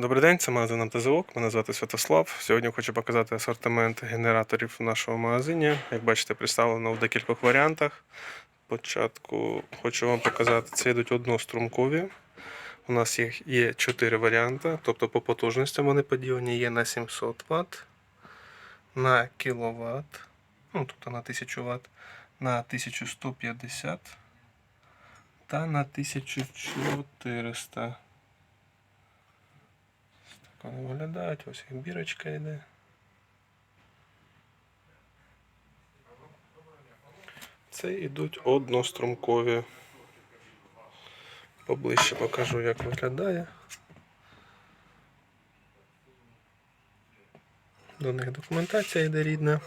Добрий день, це магазин МТЗОК. Мене звати Святослав. Сьогодні хочу показати асортимент генераторів в нашому магазині. Як бачите, представлено в декількох варіантах. Спочатку хочу вам показати, це йдуть однострумкові. У нас їх є 4 варіанти, тобто по потужностям вони поділені є на 700 Вт, на кВт, ну тобто на 1000 Вт, на 1150 та на 1400. Так вони виглядають, ось їх бірочка йде. Це йдуть однострумкові. Поближче покажу, як виглядає. До них документація йде рідна.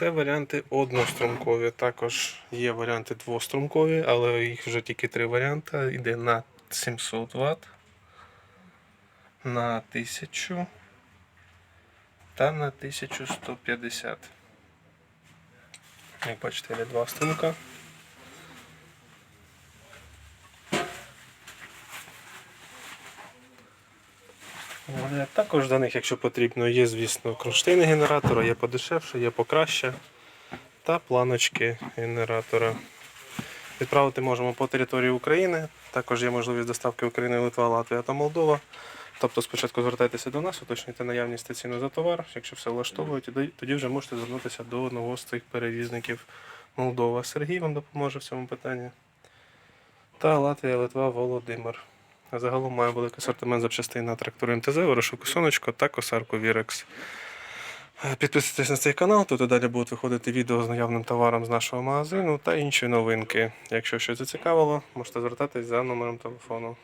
Це варіанти однострумкові. Також є варіанти двострумкові, але їх вже тільки три варіанти. Йде на 700 Вт, на 1000 та на 1150. Як бачите, є два струмка. Також до них, якщо потрібно, є, звісно, кронштейни генератора, є подешевше, є покраще. Та планочки генератора. Відправити можемо по території України. Також є можливість доставки України, Литва, Латвія та Молдова. Тобто спочатку звертайтеся до нас, уточнюйте наявність та ціну за товар. Якщо все влаштовує, тоді- тоді вже можете звернутися до одного з цих перевізників Молдова. Сергій вам допоможе в цьому питанні. Та Латвія, Литва, Володимир. Загалом має великий асортимент запчастин на трактори МТЗ, ворошилку сонечко та косарку Вірекс. Е, Підписуйтесь на цей канал, тут і далі будуть виходити відео з наявним товаром з нашого магазину та інші новинки. Якщо щось зацікавило, можете звертатись за номером телефону.